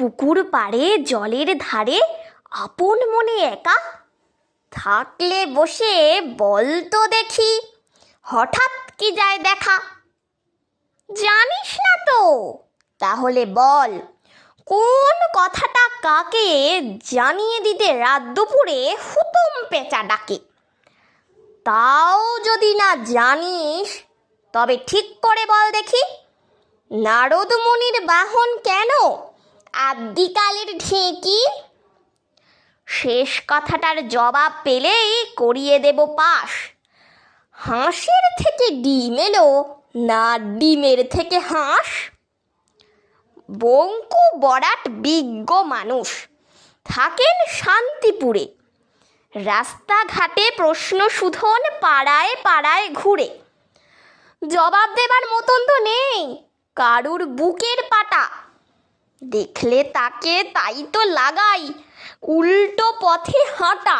পুকুর পাড়ে জলের ধারে আপন মনে একা থাকলে বসে বল তো দেখি, হঠাৎ কি যায় দেখা। জানিস না তো, তাহলে বল, কোন কথাটা কাকে জানিয়ে দিতে রাত দুপুরে হুতুম পেঁচা ডাকে। তাও যদি না জানিস, তবে ঠিক করে বল দেখি নারদ মুনির বাহন কেন আদ্যিকালের ঢেঁকি? শেষ কথাটার জবাব পেলেই করিয়ে দেব পাশ। হাঁসের থেকে ডিম এলো না ডিমের থেকে হাঁস? বঙ্কু বরাট বিজ্ঞ মানুষ, থাকেন শান্তিপুরে। রাস্তাঘাটে প্রশ্ন শুধন পাড়ায় পাড়ায় ঘুরে। জবাব দেবার মতন তো নেই, কারুর বুকের পাটা। দেখলে তাকে তাই তো লাগাই। উল্টো পথে হাঁটা।